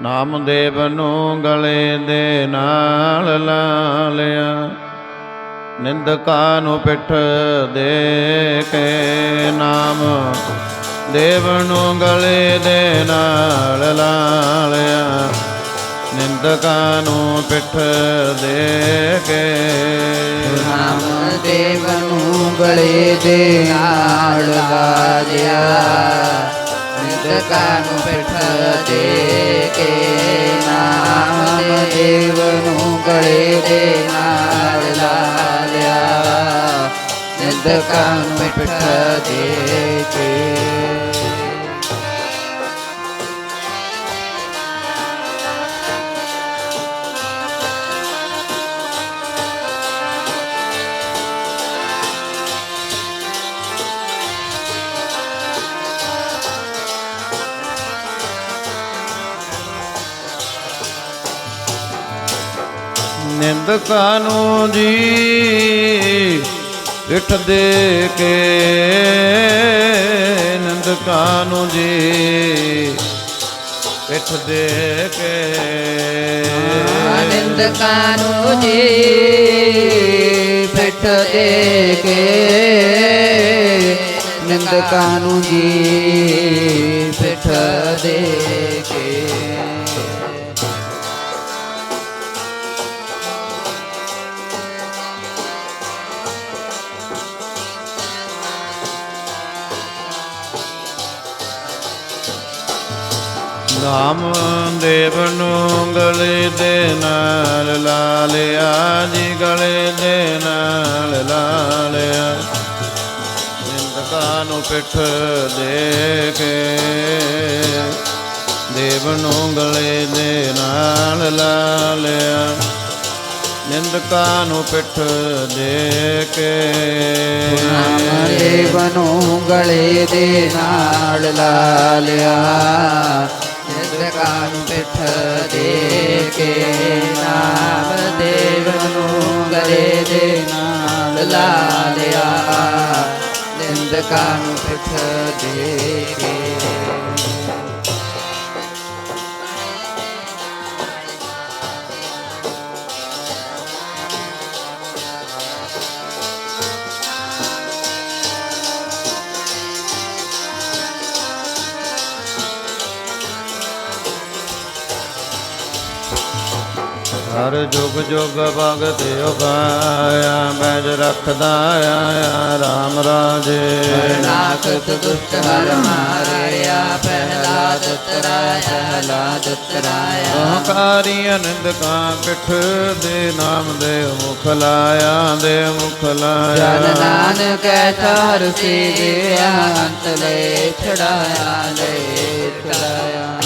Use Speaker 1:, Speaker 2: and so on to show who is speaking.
Speaker 1: ਨਾਮਦੇਵ ਨੂੰ ਗਲੇ ਦੇ ਨਾਲ ਲਾ ਲਿਆ। ਨਿੰਦਕਾਂ ਨੂੰ ਪਿੱਠ ਦੇ ਕੇ ਨਾਮ ਦੇਵ ਨੂੰ ਗਲੇ ਦੇ ਨਾਲ ਲਾ ਲਿਆ। ਨਿੰਦਕਾਂ ਨੂੰ ਪਿੱਠ ਦੇ ਕੇ
Speaker 2: ਨਾਮ ਦੇਵ ਨੂੰ ਗਲੇ ਦੇ ਨਾਲ ਲਾਜਿਆ ਨਿੰਦਕਾਂ काङ् वृभते केनाय एव मोगेना यद् काङ्के ਨਿੰਦਕਾਂ ਨੂੰ
Speaker 1: ਜੀ ਪਿੱਠ ਦੇ ਕੇ ਨਿੰਦਕਾਂ ਨੂੰ ਜੀ ਪਿੱਠ ਦੇ ਕੇ
Speaker 2: ਨਿੰਦਕਾਂ ਨੂੰ ਜੀ ਪਿੱਠ ਦੇ ਕੇ ਨਿੰਦਕਾਂ ਨੂੰ ਜੀ ਪਿੱਠ ਦੇ ਕੇ।
Speaker 1: ਨਾਮ ਦੇਵ ਨੂੰ ਗਲੇ ਦੇ ਨਾਲ ਲਾਲਿਆ ਜੀ, ਗਲੇ ਦੇ ਨਾਲ ਲਾ ਲਿਆ ਨੂੰ ਪਿੱਠ ਦੇ ਕੇ ਦੇਵ ਨੂੰ ਗਲੇ ਦੇ ਨਾਲ ਲਾ ਲਿਆ ਨਿੰਦਕਾਂ ਨੂੰ ਪਿੱਠ ਦੇ ਕੇ
Speaker 2: ਨਾਮ ਦੇਵ ਨੂੰ ਗਲੇ ਦੇ ਨਾਲ ਲਾਲਿਆ। ਨੂੰ ਪਿੱਠ ਦੇ ਕੇ ਨਾਮ ਦੇਵ ਨੂੰ ਗਲੇ ਦੇ ਨਾਲ ਲਾ ਲਿਆ ਨਿੰਦਕਾਂ ਨੂੰ ਪਿੱਠ ਦੇ ਕੇ
Speaker 1: ਹਰ ਜੁਗ ਜੁਗ ਭਗਤ ਉਪਾਇਆ ਮੈਜ ਰੱਖਦਾ ਆਇਆ RAM ਰਾਜੇ।
Speaker 2: ਨਾਕਤ ਦੁਸ਼ਟ ਹਰ ਮਾਰਿਆ ਪਹਿਲਾ ਦੁਤਰਾਇਆ ਪਹਿਲਾ ਦੁਤਰਾਇਆ।
Speaker 1: ਅਹੰਕਾਰੀ ਅਨੰਦ ਕਾ ਪਿੱਠ ਦੇ ਨਾਮ ਦੇ ਮੁਖ ਲਾਇਆ ਦੇ ਮੁਖ
Speaker 2: ਜਨ
Speaker 1: ਲਾਇਆ
Speaker 2: ਨਾਨਕ ਐਸਾ ਹਰ ਸੀ ਗਿਆ ਅੰਤ ਲੈ ਛੜਾਇਆ ਲੈ ਛੜਾਇਆ।